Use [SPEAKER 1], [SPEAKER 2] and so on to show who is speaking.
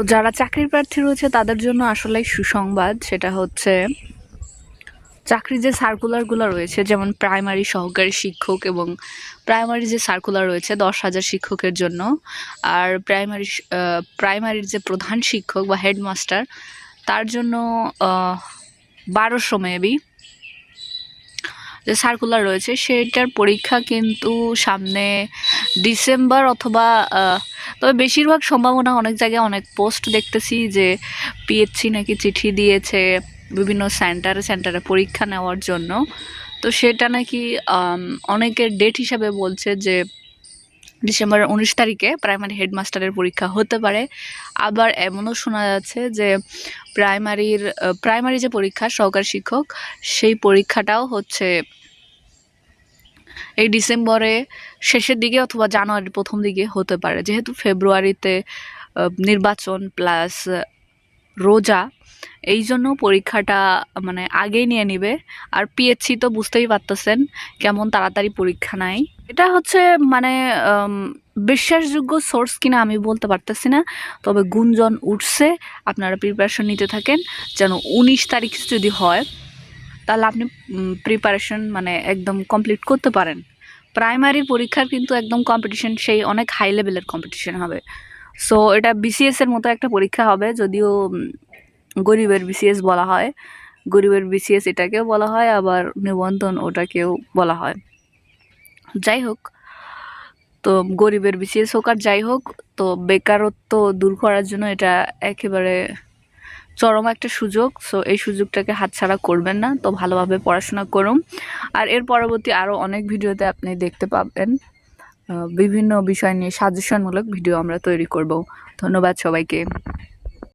[SPEAKER 1] তো যারা চাকরির প্রার্থী রয়েছে, তাদের জন্য আসলে সুসংবাদ। সেটা হচ্ছে, চাকরির যে সার্কুলারগুলো রয়েছে, যেমন প্রাইমারি সহকারী শিক্ষক এবং প্রাইমারি যে সার্কুলার রয়েছে, দশ হাজার শিক্ষকের জন্য। আর প্রাইমারি প্রাইমারির যে প্রধান শিক্ষক বা হেডমাস্টার তার জন্য বারোশো মেবি যে সার্কুলার রয়েছে, সেটার পরীক্ষা কিন্তু সামনে ডিসেম্বর অথবা তবে বেশিরভাগ সম্ভাবনা অনেক জায়গায় অনেক পোস্ট দেখতেছি যে পিএইচসি নাকি চিঠি দিয়েছে বিভিন্ন সেন্টারে সেন্টারে পরীক্ষা নেওয়ার জন্য। তো সেটা নাকি অনেকের ডেট হিসাবে বলছে যে ডিসেম্বরের উনিশ তারিখে প্রাইমারি হেডমাস্টারের পরীক্ষা হতে পারে। আবার এমনও শোনা যাচ্ছে যে প্রাইমারির প্রাইমারি যে পরীক্ষা সহকারী শিক্ষক, সেই পরীক্ষাটাও হচ্ছে এই ডিসেম্বরে শেষের দিকে অথবা জানুয়ারির প্রথম দিকে হতে পারে। যেহেতু ফেব্রুয়ারিতে নির্বাচন প্লাস রোজা, এই জন্য পরীক্ষাটা মানে আগেই নিয়ে নিবে। আর পিএইচসি তো বুঝতেই পারতেছেন কেমন তাড়াতাড়ি পরীক্ষা নাই। এটা হচ্ছে মানে বিশ্বাসযোগ্য সোর্স কিনা আমি বলতে পারতেছি না। তবে গুঞ্জন উঠছে। আপনারা প্রিপারেশন নিতে থাকেন। যেন উনিশ তারিখ যদি হয় তাহলে আপনি প্রিপারেশন মানে একদম কমপ্লিট করতে পারেন। প্রাইমারি পরীক্ষার কিন্তু একদম কম্পিটিশন সেই অনেক হাই লেভেলের কম্পিটিশন হবে। সো এটা বিসিএস এর মতো একটা পরীক্ষা হবে, যদিও গরিবের বিসিএস বলা হয়। গরিবের বিসিএস এটাকেও বলা হয়, আবার নিবন্ধন ওটাকেও বলা হয়। যাই হোক, তো গরিবের বিসিএস হোক আর যাই হোক, তো বেকারত্ব দূর করার জন্য এটা একেবারে চরম একটা সুযোগ সো এই সুযোগটাকে হাতছাড়া করবেন না, তো ভালোভাবে পড়াশোনা করুন। আর এর পরবর্তী আরও অনেক ভিডিওতে আপনি দেখতে পাবেন বিভিন্ন বিষয় নিয়ে সাজেশনমূলক ভিডিও আমরা তৈরি করব। ধন্যবাদ সবাইকে।